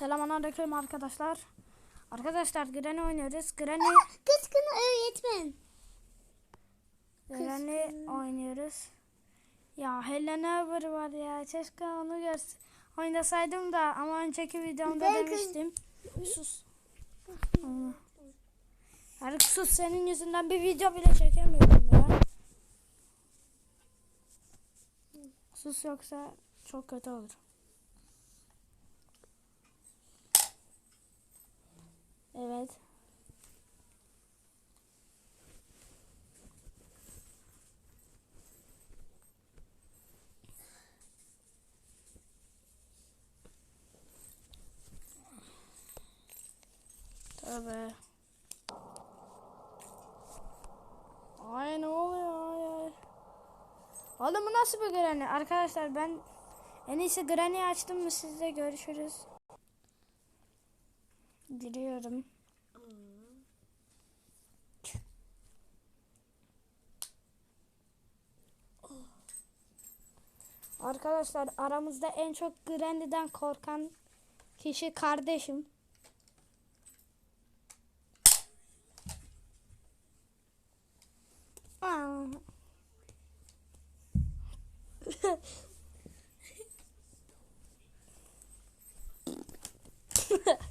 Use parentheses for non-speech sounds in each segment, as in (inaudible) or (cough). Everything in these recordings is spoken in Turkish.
Selamünaleyküm arkadaşlar. Arkadaşlar Granny oynuyoruz. Granny Kıskın öğretmen. Granny oynuyoruz. Ya Helena Over var ya. Keşke onu görs oynasaydım da ama önceki videomda Ben kız- demiştim. Sus. Allah. Arık sus senin yüzünden bir video bile çekemiyorum ya. Sus yoksa çok kötü olur. Evet. Tövbe. Ay ne oluyor ay. Oğlum bu nasıl bir granny? Arkadaşlar ben en iyisi granny açtım mı sizle görüşürüz. Giriyorum. Arkadaşlar aramızda en çok Granny'den korkan kişi kardeşim. Aa. (laughs)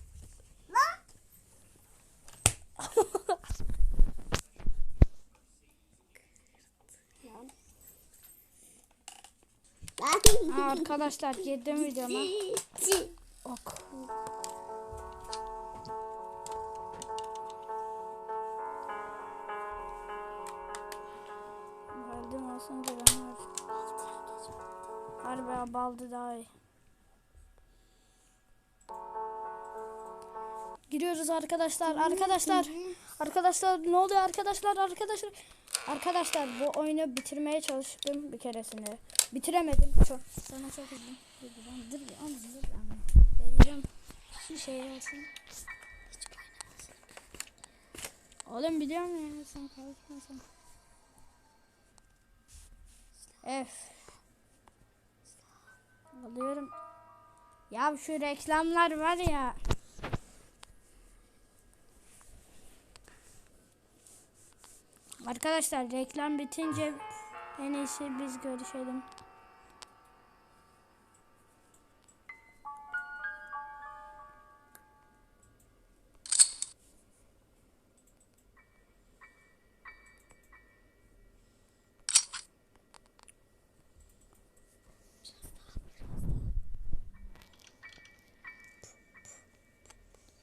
Arkadaşlar girdim videoma. Ok. Verdim olsun güven var. Harbi baldı daha iyi. Giriyoruz arkadaşlar. Arkadaşlar. Arkadaşlar ne oluyor arkadaşlar? Arkadaşlar. Arkadaşlar bu oyunu bitirmeye çalıştım bir keresinde. Bitiremedim. Çok sana çok üzüldüm. Dur dur dur dur dur. Vereceğim. Şu şey olsun. Oğlum biliyorum ya sen korkma sen. F. Alıyorum. Ya şu reklamlar var ya. Arkadaşlar reklam bitince en iyisi biz görüşelim.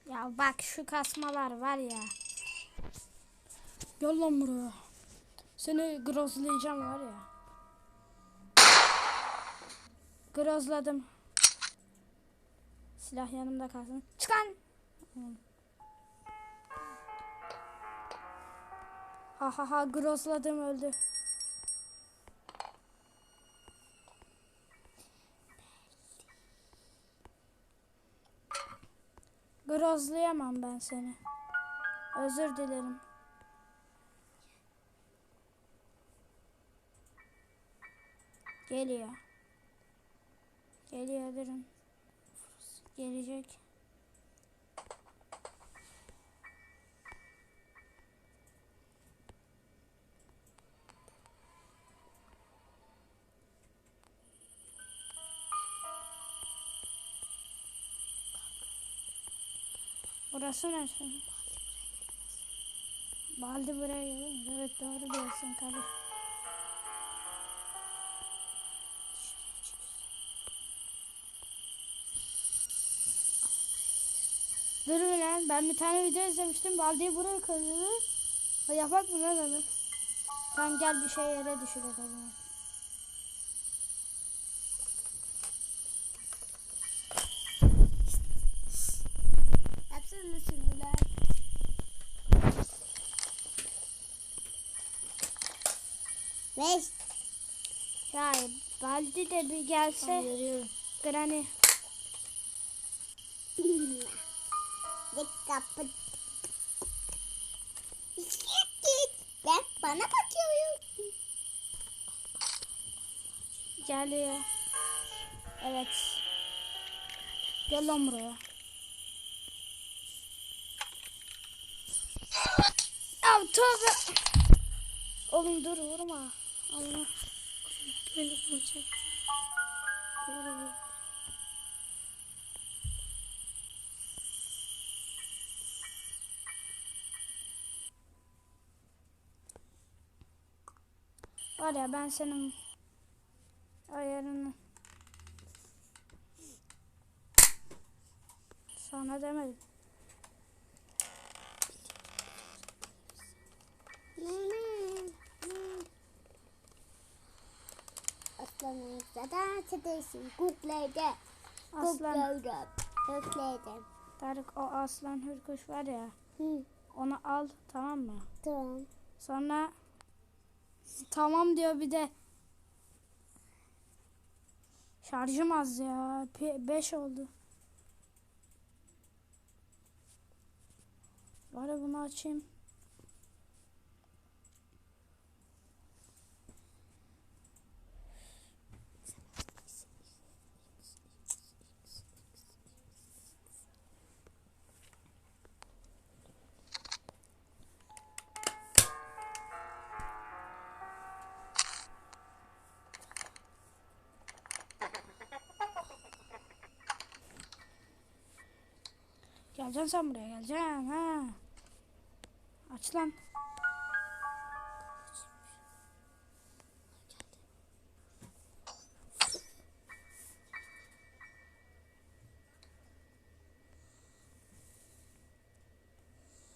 Ya bak şu kasmalar var ya. Gel buraya. Seni grozlayacağım var ya. Grozladım. Silah yanımda kalsın. Çıkan. Ha ha ha grozladım öldü. Grozlayamam ben seni. Özür dilerim. Geliyor. Geliyor durun. Gelecek. Burası neresi? Baldi buraya gelir. Evet doğru diyorsun kardeşim. Dur bir lan ben bir tane video izlemiştim. Baldi'yi buraya koyuyordu. O yapak mı lan onu? Tamam gel bir şey yere düşürek o zaman. Yapsana sürüler. Beş. Ya Baldi de bir gelse. Granny. (laughs) kapıt kapıt. İşlet git. Ben bana bakıyorum. Geliyor. Evet. Gel lan buraya. Ya tövbe. Oğlum dur vurma. Allah. Böyle vuracak. Vurma. Var ya ben senin ayarını sana demedim. Aslanın zaten çetesin. Google'de. Aslan, Google'de. Google'de. Tarık o aslan hırkuş var ya Hı, onu al tamam mı? tamam. Sonra tamam diyor bir de şarjım az ya 5 oldu. Bari bunu açayım. Geleceksin sen buraya geleceksin ha. Aç lan.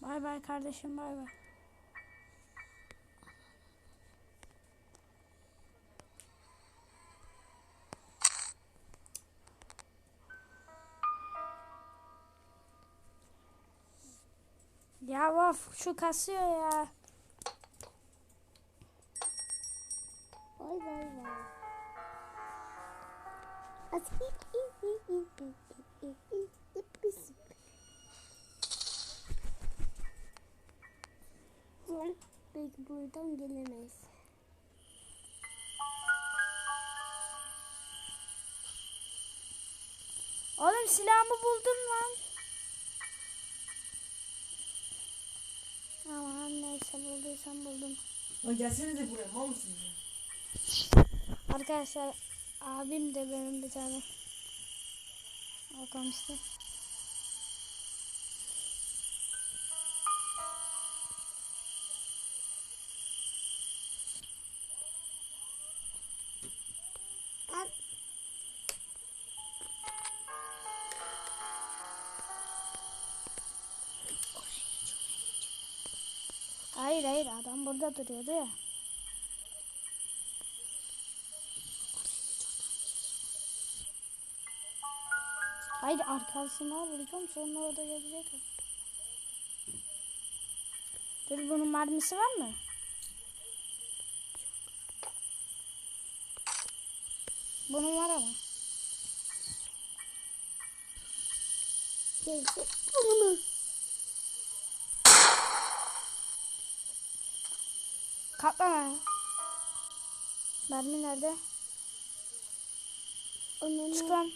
Bay bay kardeşim bay bay. Of şu kasıyor ya. Vay vay vay. Belki buradan gelemez. Oğlum silahımı buldum lan. Aman neyse bulduysam buldum. Lan gelsenize buraya mal mısınız? Arkadaşlar abim de benim bir tane alkamıştı. Al. Hayır hayır adam burada duruyordu ya. Hayır arkasına vuracağım sonra o da gelecek. Dur bunun mermisi var mı? Bunun var ama. Geldi. Bunu. Katlama. Mermi nerede? Onu. Çık lan.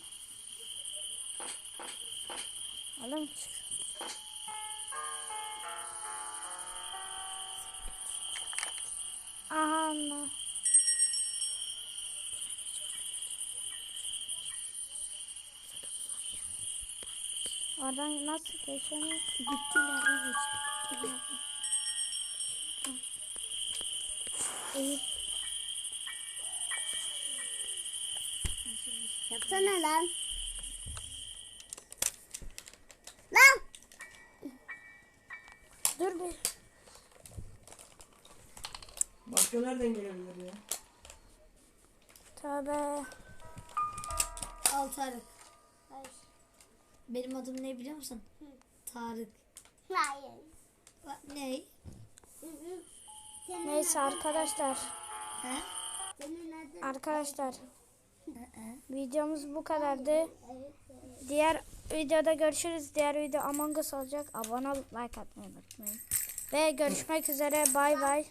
Oğlum çık. Aha. Oradan nasıl geçemiyor? Gittiler evet. Yapsana lan. Lan. Dur bir. Başka nereden gelebilir ya? Tövbe. Al Tarık. Benim adım ne biliyor musun? Tarık. Hayır. Ne? Neyse arkadaşlar. Arkadaşlar videomuz bu kadardı. Diğer videoda görüşürüz. Diğer video Among Us olacak. Abone olup like atmayı unutmayın. Ve görüşmek üzere. Bay bay.